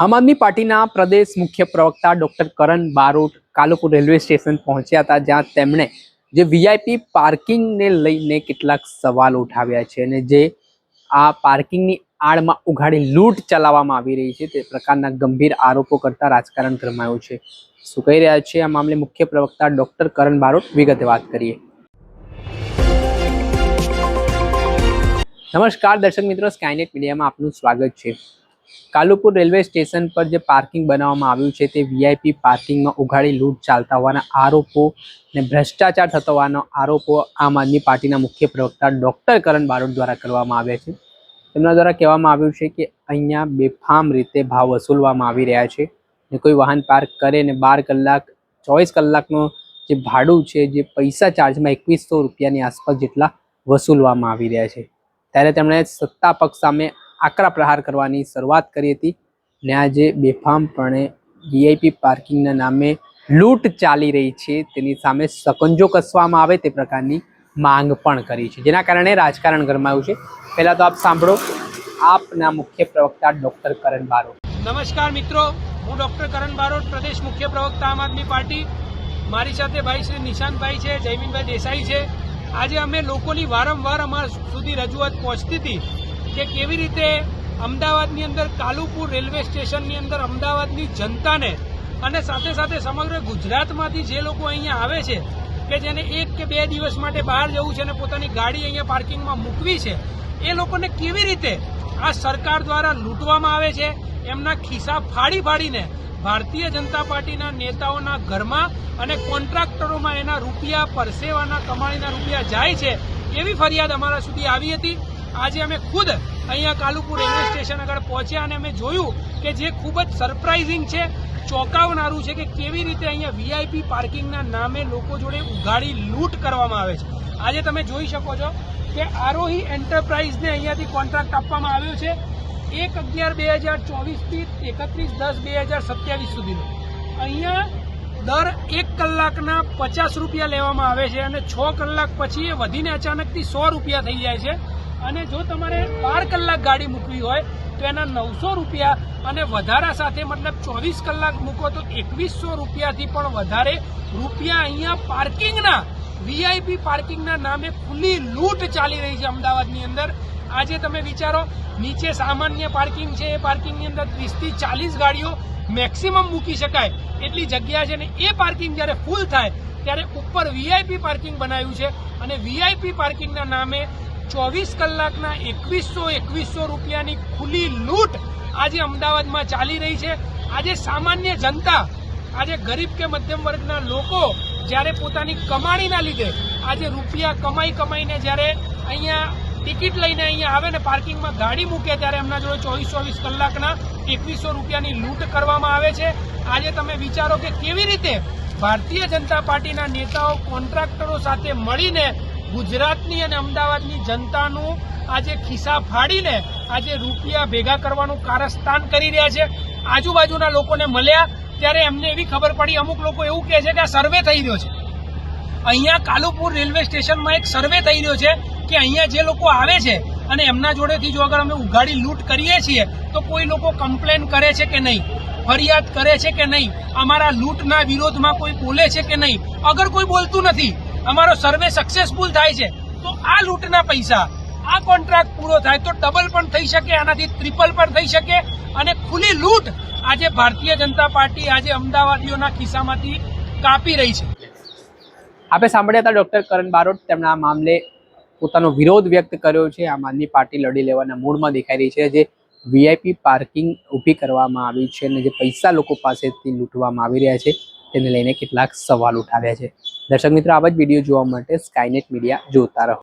આમ આદમી પાર્ટીના પ્રદેશ મુખ્ય પ્રવક્તા doctor Karan Barot Kalupur railway station પહોંચ્યા હતા, જ્યાં તેમણે જે વીઆઈપી પાર્કિંગને લઈને કેટલાક સવાલ ઉઠાવ્યા છે અને જે આ પાર્કિંગની આડમાં ઉઘાડી લૂંટ ચલાવવામાં આવી રહી છે, તે પ્રકારના ગંભીર આરોપો કરતા રાજકારણ ગરમાયું છે. શું કહી રહ્યા છે આ મામલે મુખ્ય પ્રવક્તા ડોક્ટર કરણ બારોટ? વિગતે વાત કરીએ. નમસ્કાર દર્શક મિત્રો સ્કાયનેટ મીડિયામાં આપનું સ્વાગત છે. કાલુપુર રેલવે સ્ટેશન પર જે પાર્કિંગ બનાવવામાં આવ્યું છે તે વીઆઈપી પાર્કિંગમાં ઉઘાડી, લૂંટ ચાલતા હોવાના આરોપો અને ભ્રષ્ટાચાર થતો હોવાનો આરોપો આમ આદમી પાર્ટીના મુખ્ય પ્રવક્તા ડૉક્ટર કરણ બારોટ દ્વારા કરવામાં આવ્યા છે. તેમના દ્વારા કહેવામાં આવ્યું છે કે અહીંયા બેફામ રીતે ભાવ વસૂલવામાં આવી રહ્યા છે ને કોઈ વાહન પાર્ક કરે ને બાર કલાક, ચોવીસ કલાકનો જે ભાડું છે, જે પૈસા ચાર્જમાં એકવીસો રૂપિયાની આસપાસ જેટલા વસૂલવામાં આવી રહ્યા છે. ત્યારે તેમણે સત્તા પક્ષ સામે આકરા પ્રહાર કરવાની શરૂઆત કરી હતી ને આજે બેફામપણે વીઆઈપી પાર્કિંગના નામે લૂંટ ચાલી રહી છે. તેની સામે સકંજો કસવામાં આવે તે પ્રકારની માંગ પણ કરી છે. જેના કારણે રાજકારણ ગરમાયું છે. પહેલાં તો આપ સાંભળો. આપના મુખ્ય પ્રવક્તા ડોક્ટર કરણ બારોટ. નમસ્કાર મિત્રો. હું ડોક્ટર કરણ બારોટ, પ્રદેશ મુખ્ય પ્રવક્તા આમ આદમી પાર્ટી. મારી સાથે ભાઈ શ્રી નિશાંતભાઈ છે જયમીનભાઈ દેસાઈ છે. આજે અમે લોકોની વારંવાર અમારા સુધી રજૂઆત પહોંચતી હતી. કે કેવી રીતે અમદાવાદની અંદર કાલુપુર રેલવે સ્ટેશનની અંદર અમદાવાદની જનતાને અને સાથે સાથે સમગ્ર ગુજરાતમાંથી જે લોકો અહીંયા આવે છે, કે જેને એક કે બે દિવસ માટે બહાર જવું છે અને પોતાની ગાડી અહીંયા પાર્કિંગમાં મૂકવી છે, એ લોકોને કેવી રીતે આ સરકાર દ્વારા લૂંટવામાં આવે છે, એમના ખિસ્સા ફાડી ફાડીને ભારતીય જનતા પાર્ટીના નેતાઓના ઘરમાં અને કોન્ટ્રાક્ટરોમાં એના રૂપિયા પરસેવાના કમાણીના રૂપિયા જાય છે, એવી ફરિયાદ અમારા સુધી આવી હતી. આજે અમે ખુદ અહીંયા કાલુપુર રેલવે સ્ટેશન આગળ પહોંચ્યા અને અમે જોયું કે જે ખૂબ જ સરપ્રાઇઝિંગ છે, ચોંકાવનારું છે કે કેવી રીતે અહીંયા વીઆઈપી પાર્કિંગના નામે લોકો જોડે ઉઘાડી લૂંટ કરવામાં આવે છે. આજે તમે જોઈ શકો છો કે આરોહી એન્ટરપ્રાઇઝને અહીંયાથી કોન્ટ્રાક્ટ આપવામાં આવ્યો છે એક અગિયાર બે હજાર ચોવીસથી એકત્રીસ દસ બે હજાર સત્યાવીસ સુધીનો. અહીંયા દર એક કલાકના પચાસ રૂપિયા લેવામાં આવે છે અને છ કલાક પછી એ વધીને અચાનકથી સો રૂપિયા થઈ જાય છે. અને જો તમારે બાર કલાક ગાડી મૂકવી હોય, તો એના નવસો રૂપિયા અને વધારા સાથે મતલબ ચોવીસ કલાક મૂકો તો એકવીસો રૂપિયાથી પણ વધારે રૂપિયા અહીંયા પાર્કિંગના વીઆઈપી પાર્કિંગના નામે ખુલ્લી લૂંટ ચાલી રહી છે અમદાવાદની અંદર. આજે તમે વિચારો, નીચે સામાન્ય પાર્કિંગ છે, એ પાર્કિંગની અંદર ત્રીસથી ચાલીસ ગાડીઓ મેક્સિમમ મૂકી શકાય. એટલી જગ્યા છે ને એ પાર્કિંગ જ્યારે ફૂલ થાય, ત્યારે ઉપર વીઆઈપી પાર્કિંગ બનાવ્યું છે. અને વીઆઈપી પાર્કિંગના નામે ચોવીસ કલાકના એકવીસો એકવીસો રૂપિયાની ખુલ્લી લૂંટ આજે અમદાવાદમાં ચાલી રહી છે. આજે સામાન્ય જનતા, આજે ગરીબ કે મધ્યમ વર્ગના લોકો જ્યારે પોતાની કમાણીના લીધે આજે રૂપિયા કમાઈ કમાઈને જ્યારે અહીંયા ટિકિટ લઈને અહીંયા આવે ને પાર્કિંગમાં ગાડી મૂકે ત્યારે એમના જોડે ચોવીસ ચોવીસ કલાકના એકવીસો રૂપિયાની લૂંટ કરવામાં આવે છે. આજે તમે વિચારો કે કેવી રીતે ભારતીય જનતા પાર્ટીના નેતાઓ, કોન્ટ્રાક્ટરો સાથે મળીને ગુજરાતની અને અમદાવાદની જનતાનું આજે ખિસ્સા ફાડીને આજે રૂપિયા ભેગા કરવાનું કારસ્તાન કરી રહ્યા છે. આજુબાજુના લોકોને મળ્યા, ત્યારે એમને એવી ખબર પડી. અમુક લોકો એવું કહે છે કે આ સર્વે થઈ રહ્યો છે. અહીંયા કાલુપુર રેલવે સ્ટેશનમાં એક સર્વે થઈ રહ્યો છે કે અહીંયા જે લોકો આવે છે અને એમના જોડેથી જો અગર અમે ઉઘાડી લૂંટ કરીએ છીએ, તો કોઈ લોકો કમ્પ્લેન કરે છે કે નહીં? ફરિયાદ કરે છે કે નહીં? અમારા લૂંટના વિરોધમાં કોઈ બોલે છે કે નહીં? અગર કોઈ બોલતું નથી અમારો સર્વે સક્સેસફુલ થાય છે, તો આ લૂંટના પૈસા, આ કોન્ટ્રાક્ટ પૂરો થાય તો ડબલ પણ થઈ શકે, આનાથી ટ્રિપલ પણ થઈ શકે અને ખુલ્લી લૂંટ આજે ભારતીય જનતા પાર્ટી આજે અમદાવાદીઓના ખિસ્સામાંથી કાપી રહી છે. આપણે સાંભળ્યા હતા ડોક્ટર કરણ બારોટ, તેમણે આ મામલે પોતાનો વિરોધ વ્યક્ત કર્યો છે. આમ આદમી પાર્ટી લડી લેવાના મૂડમાં દેખાઈ રહી છે. જે વીઆઈપી પાર્કિંગ ઊભી કરવામાં આવી છે અને જે પૈસા લોકો પાસેથી લૂંટવામાં આવી રહ્યા છે તેને લઈને કેટલાક સવાલ ઉઠાવ્યા છે. દર્શક મિત્રો, આવા જ વીડિયો જોવા માટે સ્કાયનેટ મીડિયા જોતા રહો.